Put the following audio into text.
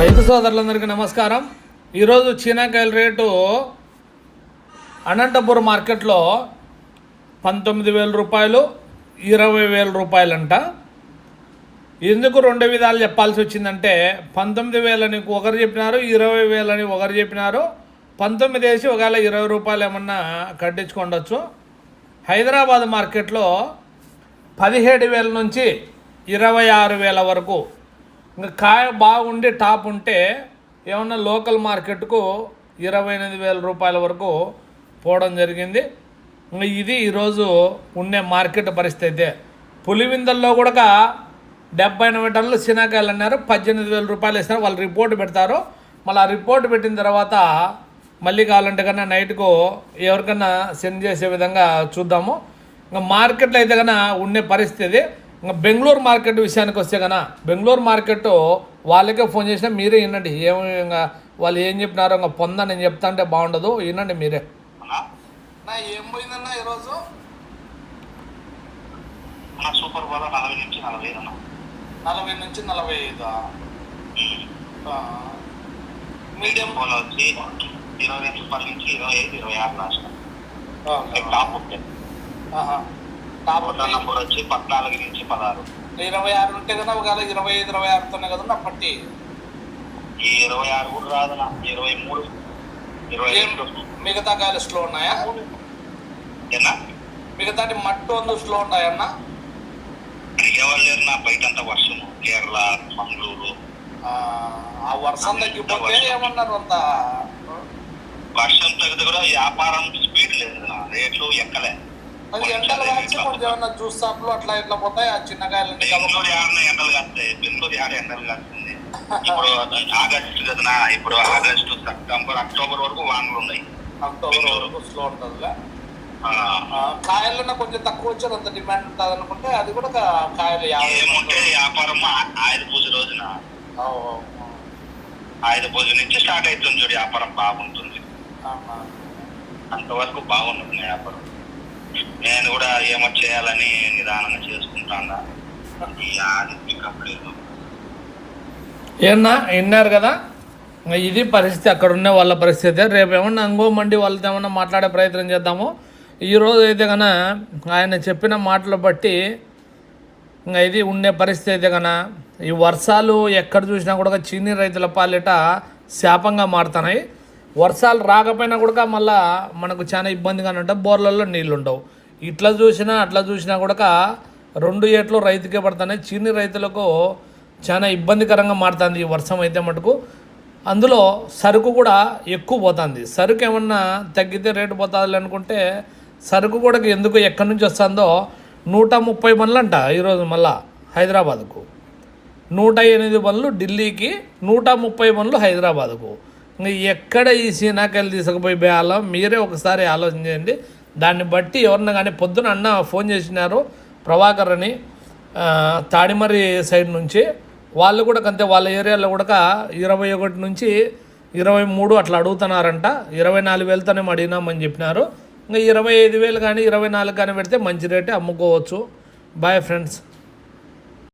రైతు సోదరులందరికీ నమస్కారం. ఈరోజు చీనాకాయల రేటు అనంతపురం మార్కెట్లో పంతొమ్మిది వేల రూపాయలు ఇరవై వేల రూపాయలంట. ఎందుకు రెండు విధాలు చెప్పాల్సి వచ్చిందంటే పంతొమ్మిది వేలని ఒకరు చెప్పినారు ఇరవై వేలని ఒకరు చెప్పినారు పంతొమ్మిది వేసి ఒకవేళ ఇరవై రూపాయలు ఏమన్నా కట్టించుకోండొచ్చు. హైదరాబాద్ మార్కెట్లో పదిహేడు వేల నుంచి ఇరవై ఆరు వేల వరకు ఇంకా కాయ బాగుండి టాప్ ఉంటే ఏమన్నా లోకల్ మార్కెట్కు ఇరవై ఎనిమిది వేల రూపాయల వరకు పోవడం జరిగింది. ఇంకా ఇది ఈరోజు ఉండే మార్కెట్ పరిస్థితి. అయితే పులివిందల్లో కూడా డెబ్బై ఎనభై టన్నులు శనగకాయలు అన్నారు. పద్దెనిమిది వేల రూపాయలు ఇస్తారు. వాళ్ళు రిపోర్ట్ పెడతారు. మళ్ళీ ఆ రిపోర్ట్ పెట్టిన తర్వాత మళ్ళీ కావాలంటే కన్నా నైట్కు ఎవరికన్నా సెండ్ చేసే విధంగా చూద్దాము. ఇంకా మార్కెట్లో అయితే కన్నా ఉండే పరిస్థితి ఇంకా బెంగళూరు మార్కెట్ విషయానికి వస్తే కన్నా బెంగళూరు మార్కెట్ వాళ్ళకే ఫోన్ చేసినా మీరే వినండి. ఏమి ఇంకా వాళ్ళు ఏం చెప్పినారో ఇంకా పొందా నేను చెప్తా అంటే బాగుండదు. వినండి మీరే. ఏం పోయిందన్నా ఈరోజు? సూపర్ బాగా నలభై నుంచి నలభై ఐదు అన్న. నలభై నుంచి నలభై ఐదు? మీడియం? పోల్ వచ్చి ఇరవై రూపాయల నుంచి ఇరవై ఐదు ఇరవై ఆరు లాస్ట్ టాప్ నంబర్ వచ్చి పద్నాలుగు నుంచి పదహారు. ఇరవై ఆరు ఉంటే కదా ఒకవేళ ఇరవై ఐదు ఇరవై ఆరుతోనే కదా నా పట్టి ఈ ఇరవై ఆరు కూడా రాదు నా. ఇరవై మూడు ఇరవై మిగతా కాయలు స్లో ఉన్నాయా? ఏనా? మిగతాటి మట్టు వందు స్లో ఉన్నాయన్న ఎవరు లేరు నా బయట అంతా వర్షము. కేరళ మంగళూరు. ఆ, వర్షం తగ్గిపోతే ఏమన్నారు అంత? వర్షం తగ్గితే కూడా వ్యాపారం స్పీడ్ లేదు రేట్లు ఎక్కలే. ఎండలు కాచి కొంచెం ఏమన్నా జ్యూస్ షాప్లు అట్లా ఇట్లా పోతాయి? ఆ బెంగళూరు యాడ ఎండలు కాస్తాయి. బెంగళూరు యాడ ఎండలు కాస్తుంది. ఇప్పుడు ఆగస్టు కదనా ఇప్పుడు ఆగస్టు సెప్టెంబర్ అక్టోబర్ వరకు వానలు ఉన్నాయి. అక్టోబర్ వరకు స్లో ఉంటుందిలే. కాయలన్నా కొంచెం తక్కువ వచ్చారు అంత డిమాండ్ ఉంటుంది అనుకుంటే అది కూడా కాయలు ఏముంటే వ్యాపారం ఆయుధ పూజ రోజున. ఆయుధ పూజ నుంచి స్టార్ట్ అవుతుంది చూడు వ్యాపారం బాగుంటుంది. అంతవరకు బాగుంటుంది వ్యాపారం. నేను కూడా ఏమో చేయాలని నిదానంగా చేసుకుంటాను. ఈ ఆది పికప్ లేదు. ఏమన్నా విన్నారు కదా? ఇది పరిస్థితి అక్కడ ఉన్న వాళ్ళ పరిస్థితి. రేపు ఏమన్నా అంగో మండి వాళ్ళతో ఏమన్నా మాట్లాడే ప్రయత్నం చేద్దాము. ఈరోజు అయితే కన ఆయన చెప్పిన మాటలు బట్టి ఇంకా ఇది ఉండే పరిస్థితి అయితే కన ఈ వర్షాలు ఎక్కడ చూసినా కూడా చీనీ రైతుల పాలిట శాపంగా మారుతున్నాయి. వర్షాలు రాకపోయినా కూడా మళ్ళా మనకు చాలా ఇబ్బందిగానే ఉంటాయి. బోర్లలో నీళ్ళు ఉండవు. ఇట్లా చూసినా అట్లా చూసినా కూడా రెండు ఏట్లు రైతుకే పడుతున్నాయి చిన్ని రైతులకు చాలా ఇబ్బందికరంగా మారుతుంది ఈ వర్షం అయితే మటుకు. అందులో సరుకు కూడా ఎక్కువ పోతుంది. సరుకు ఏమన్నా తగ్గితే రేటు పోతుంది అనుకుంటే సరుకు కూడా ఎందుకు ఎక్కడి నుంచి వస్తుందో నూట ముప్పై బండ్లు అంట ఈరోజు మళ్ళా హైదరాబాద్కు. నూట ఎనిమిది బండ్లు ఢిల్లీకి నూట ముప్పై బండ్లు హైదరాబాద్కు. ఎక్కడ ఈ సీనాకాయలు తీసుకుపోయి బేయాలో మీరే ఒకసారి ఆలోచన చేయండి. దాన్ని బట్టి ఎవరన్నా కానీ పొద్దున అన్న ఫోన్ చేసినారు ప్రభాకర్ అని తాడిమర్రి సైడ్ నుంచి. వాళ్ళు కూడా అంతే వాళ్ళ ఏరియాలో కూడా ఇరవై ఒకటి నుంచి ఇరవై మూడు అట్లా అడుగుతున్నారంట. ఇరవై నాలుగు వేలతోనే అడిగినామని చెప్పినారు. ఇంకా ఇరవై ఐదు వేలు కానీ ఇరవై నాలుగు కానీ పెడితే మంచి రేటే అమ్ముకోవచ్చు. Bye friends